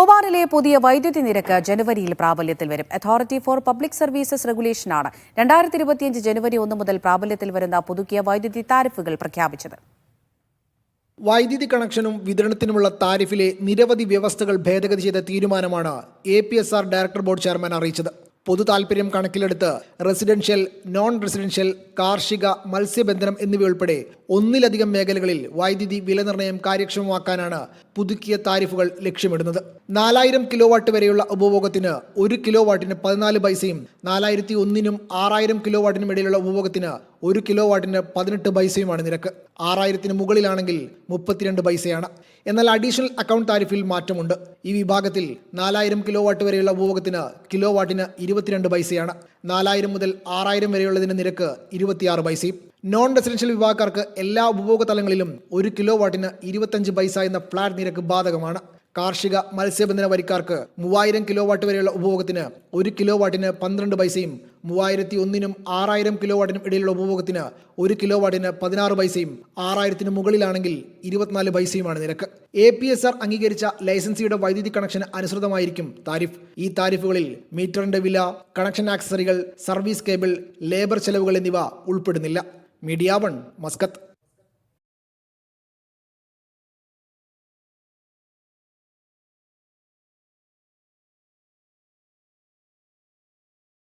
ഒമാനിലെ പുതിയ വൈദ്യുതി നിരക്ക് ജനുവരിയിൽ പ്രാബല്യത്തിൽ വരും. അതോറിറ്റി ഫോർ പബ്ലിക് സർവീസസ് റെഗുലേഷനാണ് രണ്ടായിരത്തി ഇരുപത്തിയഞ്ച് ജനുവരി ഒന്ന് മുതൽ പ്രാബല്യത്തിൽ വരുന്ന പുതുക്കിയ വൈദ്യുതി താരിഫുകൾ പ്രഖ്യാപിച്ചത്. വൈദ്യുതി കണക്ഷനും വിതരണത്തിനുമുള്ള താരിഫിലെ നിരവധി വ്യവസ്ഥകൾ ഭേദഗതി ചെയ്ത തീരുമാനമാണ് A P S R director board chairman അറിയിച്ചത്. പൊതു താൽപ്പര്യം കണക്കിലെടുത്ത് റെസിഡൻഷ്യൽ നോൺ റെസിഡൻഷ്യൽ കാർഷിക മത്സ്യബന്ധനം എന്നിവയുൾപ്പെടെ ഒന്നിലധികം മേഖലകളിൽ വൈദ്യുതി വില വിലനിർണയം കാര്യക്ഷമമാക്കാനാണ് പുതുക്കിയ താരിഫുകൾ ലക്ഷ്യമിടുന്നത്. നാലായിരം കിലോ വാട്ട് വരെയുള്ള ഉപഭോഗത്തിന് ഒരു കിലോ വാട്ടിന് പതിനാല് പൈസയും നാലായിരത്തി ഒന്നിനും ആറായിരം കിലോ വാട്ടിനും ഇടയിലുള്ള ഉപഭോഗത്തിന് ഒരു കിലോ വാട്ടിന് പതിനെട്ട് പൈസയുമാണ് നിരക്ക്. ആറായിരത്തിന് മുകളിലാണെങ്കിൽ മുപ്പത്തിരണ്ട് പൈസയാണ്. എന്നാൽ അഡീഷണൽ അക്കൗണ്ട് താരിഫിൽ മാറ്റമുണ്ട്. ഈ വിഭാഗത്തിൽ നാലായിരം കിലോ വാട്ട് വരെയുള്ള ഉപഭോഗത്തിന് കിലോ വാട്ടിന് ഇരുപത്തിരണ്ട് പൈസയാണ്. നാലായിരം മുതൽ ആറായിരം വരെയുള്ളതിന്റെ നിരക്ക് ഇരുപത്തിയാറ് പൈസയും. നോൺ റെസിഡൻഷ്യൽ വിഭാഗക്കാർക്ക് എല്ലാ ഉപഭോഗ തലങ്ങളിലും ഒരു കിലോ വാട്ടിന് ഇരുപത്തഞ്ച് പൈസ എന്ന ഫ്ലാറ്റ് നിരക്ക് ബാധകമാണ്. കാർഷിക മത്സ്യബന്ധന വരിക്കാർക്ക് മൂവായിരം കിലോ വാട്ട് വരെയുള്ള ഉപഭോഗത്തിന് ഒരു കിലോ വാട്ടിന് പന്ത്രണ്ട് പൈസയും മൂവായിരത്തി ഒന്നിനും ആറായിരം കിലോ വാട്ടിനും ഇടയിലുള്ള ഉപഭോഗത്തിന് ഒരു കിലോ വാട്ടിന് പതിനാറ് പൈസയും ആറായിരത്തിന് മുകളിലാണെങ്കിൽ ഇരുപത്തിനാല് പൈസയുമാണ് നിരക്ക്. എ പി എസ് ആർ അംഗീകരിച്ച ലൈസൻസിയുടെ വൈദ്യുതി കണക്ഷന് അനുസൃതമായിരിക്കും താരിഫ്. ഈ താരിഫുകളിൽ മീറ്ററിന്റെ വില കണക്ഷൻ ആക്സസറികൾ സർവീസ് കേബിൾ ലേബർ ചെലവുകൾ എന്നിവ ഉൾപ്പെടുന്നില്ല. Media one Muscat.